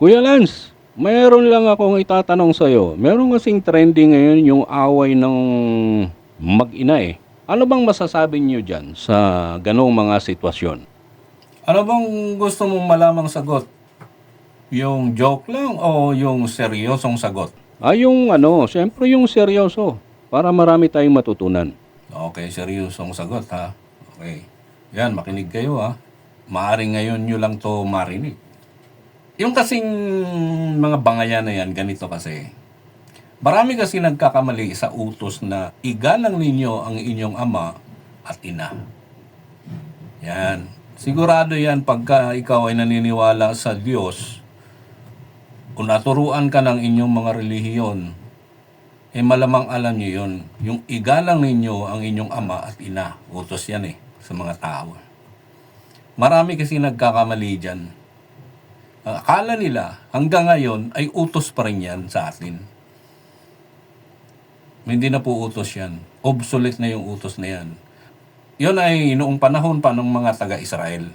Kuya Lance, mayroon lang akong itatanong sa'yo. Meron kasing trending ngayon yung away ng mag-ina eh. Ano bang masasabi niyo dyan sa ganong mga sitwasyon? Ano bang gusto mong malamang sagot? Yung joke lang o yung seryosong sagot? Ah, yung ano, siyempre yung seryoso. Para marami tayong matutunan. Okay, seryosong sagot ha. Okay. Yan, makinig kayo ha. Maaring ngayon nyo lang to marinig. Yung kasing mga bangayan na yan, ganito kasi. Marami kasi nagkakamali sa utos na igalang ninyo ang inyong ama at ina. Yan. Sigurado yan pagka ikaw ay naniniwala sa Diyos, kung naturuan ka ng inyong mga relihiyon, eh malamang alam niyo yun. Yung igalang ninyo ang inyong ama at ina. Utos yan eh, sa mga tao. Marami kasi nagkakamali dyan. Akala nila hanggang ngayon ay utos pa rin yan sa atin. Hindi na po utos yan. Obsolete na yung utos na yan. Yun ay noong panahon pa ng mga taga-Israel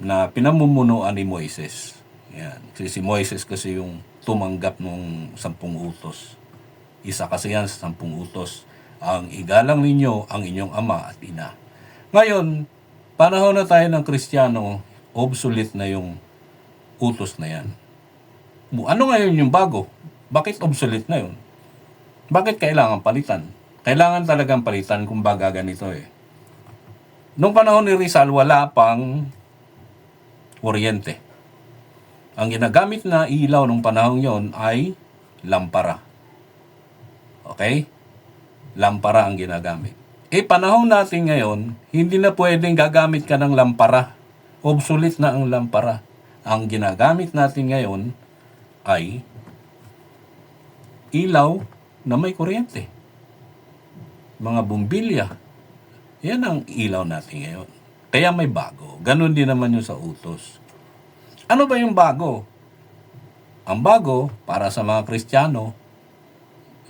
na pinamumunuan ni Moises. Yan. Kasi si Moises kasi yung tumanggap ng sampung utos. Isa kasi yan sa sampung utos. Ang igalang ninyo ang inyong ama at ina. Ngayon, panahon na tayo ng Kristiyano, obsolete na yung utos na yan. Ano ngayon yung bago? Bakit obsolete na yun? Bakit kailangan palitan? Kailangan talagang palitan kung baga ganito eh. Noong panahon ni Rizal, wala pang kuryente. Ang ginagamit na ilaw nung panahon yon ay lampara. Okay? Lampara ang ginagamit. Eh, panahon natin ngayon, hindi na pwedeng gagamit ka ng lampara. Obsolete na ang lampara. Ang ginagamit natin ngayon ay ilaw na may kuryente. Mga bumbilya. Yan ang ilaw natin ngayon. Kaya may bago. Ganon din naman yung sa utos. Ano ba yung bago? Ang bago, para sa mga Kristiyano,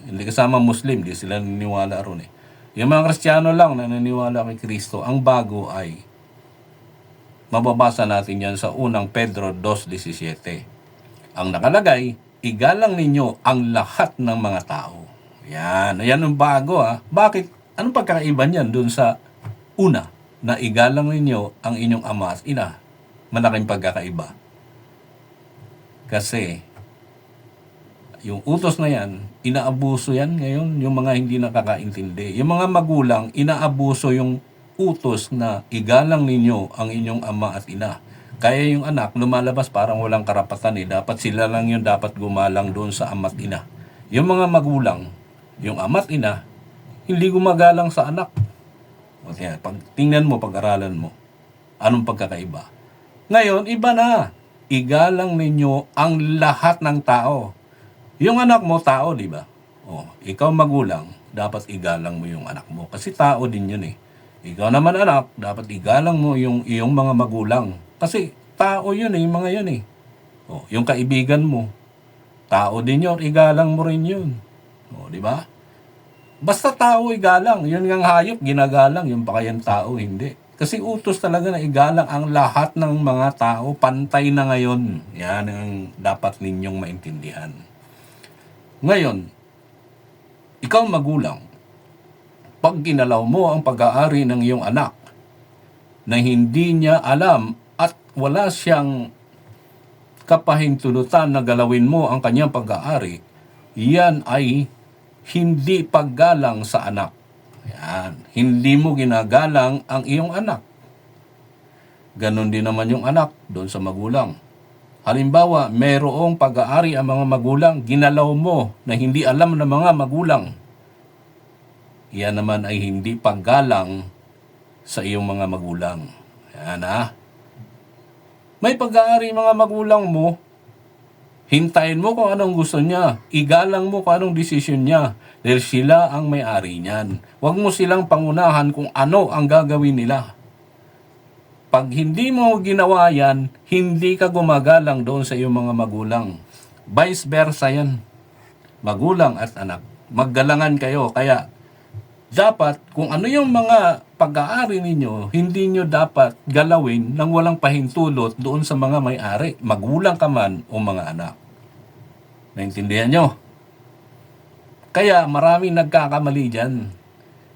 hindi kasama Muslim, di sila naniniwala ron eh. Yung mga Kristiyano lang na naniniwala kay Kristo, ang bago ay mababasa natin yan sa unang Pedro 2.17. Ang nakalagay, igalang ninyo ang lahat ng mga tao. Yan, yan ang bago ah. Bakit? Anong pagkakaiba niyan dun sa una na igalang ninyo ang inyong ama at ina? Malaking pagkakaiba. Kasi, yung utos na yan, inaabuso yan ngayon, yung mga hindi nakakaintindi. Yung mga magulang, inaabuso yung utos na igalang ninyo ang inyong ama at ina. Kaya yung anak, lumalabas parang walang karapatan eh. Dapat sila lang yung dapat gumalang doon sa ama at ina. Yung mga magulang, yung ama at ina, hindi gumagalang sa anak. O kaya, pag tingnan mo, pag-aralan mo, anong pagkakaiba? Ngayon, iba na. Igalang ninyo ang lahat ng tao. Yung anak mo, tao, di ba? O, ikaw magulang, dapat igalang mo yung anak mo. Kasi tao din yun eh. Ikaw naman anak, dapat igalang mo yung iyong mga magulang. Kasi tao yun eh, yung mga yun eh. O, yung kaibigan mo, tao din yun, igalang mo rin yun. O, di ba? Basta tao igalang, yun ngang hayop, ginagalang, yung pa kayang tao, hindi. Kasi utos talaga na igalang ang lahat ng mga tao, pantay na ngayon. Yan ang dapat ninyong maintindihan. Ngayon, ikaw magulang, pag ginalaw mo ang pag-aari ng iyong anak na hindi niya alam at wala siyang kapahintulutan na galawin mo ang kanyang pag-aari, yan ay hindi paggalang sa anak. Yan. Hindi mo ginagalang ang iyong anak. Ganon din naman yung anak doon sa magulang. Halimbawa, mayroong pag-aari ang mga magulang, ginalaw mo na hindi alam ng mga magulang. Yan naman ay hindi paggalang sa iyong mga magulang. Yan ha. May pag-aari mga magulang mo, hintayin mo kung anong gusto niya. Igalang mo kung anong desisyon niya. Dahil sila ang may-ari niyan. Huwag mo silang pangunahan kung ano ang gagawin nila. Pag hindi mo ginawa yan, hindi ka gumagalang doon sa iyong mga magulang. Vice versa yan. Magulang at anak. Maggalangan kayo. Kaya dapat kung ano yung mga pag-aari ninyo, hindi nyo dapat galawin nang walang pahintulot doon sa mga may-ari, magulang ka man o mga anak. Naintindihan nyo? Kaya maraming nagkakamali dyan.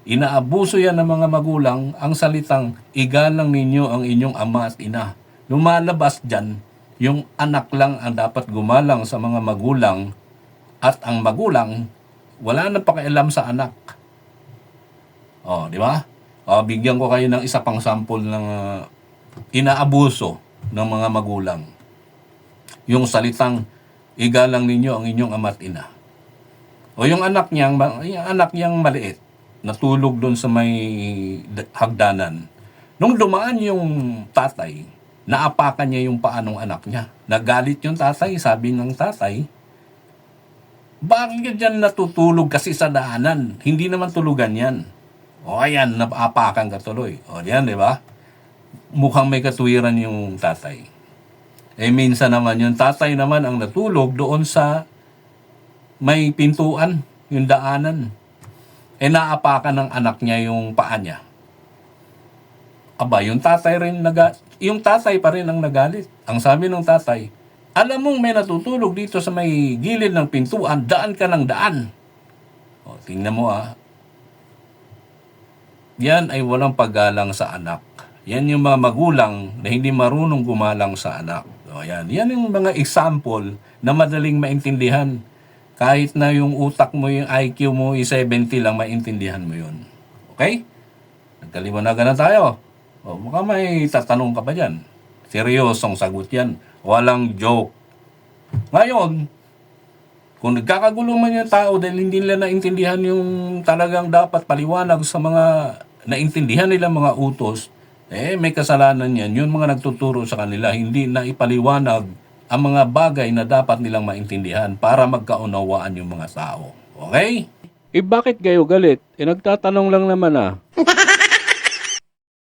Inaabuso yan ng mga magulang ang salitang igalang ninyo ang inyong ama at ina. Lumalabas dyan, yung anak lang ang dapat gumalang sa mga magulang at ang magulang wala na pakialam sa anak. Oh, di ba? Oh, bigyan ko kayo ng isa pang sample ng uh, inaabuso ng mga magulang. Yung salitang igalang ninyo ang inyong ama at ina. O yung anak niyang yung anak niyang maliit natulog doon sa may hagdanan. Nung dumaan yung tatay, naapakan niya yung paa ng anak niya. Nagalit yung tatay, sabi ng tatay, bakit ka dyan natutulog kasi sa daanan? Hindi naman tulugan yan. O ayan, napaapakan ka tuloy. O yan, di ba? Mukhang may katwiran yung tatay. Eh minsan naman, yung tatay naman ang natulog doon sa may pintuan, yung daanan. Eh naapakan ng anak niya yung paa niya. Aba, yung tatay rin naga, yung tatay pa rin ang nagalit. Ang sabi ng tatay, alam mong may natutulog dito sa may gilid ng pintuan, daan ka ng daan. O, tingnan mo ah. Yan ay walang paggalang sa anak. Yan yung mga magulang na hindi marunong gumalang sa anak. O, yan. yan yung mga example na madaling maintindihan. Kahit na yung utak mo, yung IQ mo, yung 70 lang, maintindihan mo yun. Okay? Nagkaliwanagan na tayo. O, baka may tatanong ka pa dyan. Seryosong sagot yan. Walang joke. Ngayon, kung nagkakagulo man yung tao dahil hindi nila naintindihan yung talagang dapat paliwanag sa mga naintindihan nila mga utos, eh may kasalanan yan. Yun mga nagtuturo sa kanila, hindi na ipaliwanag ang mga bagay na dapat nilang maintindihan para magkaunawaan yung mga tao. Okay? Eh bakit kayo galit? Eh nagtatanong lang naman ah.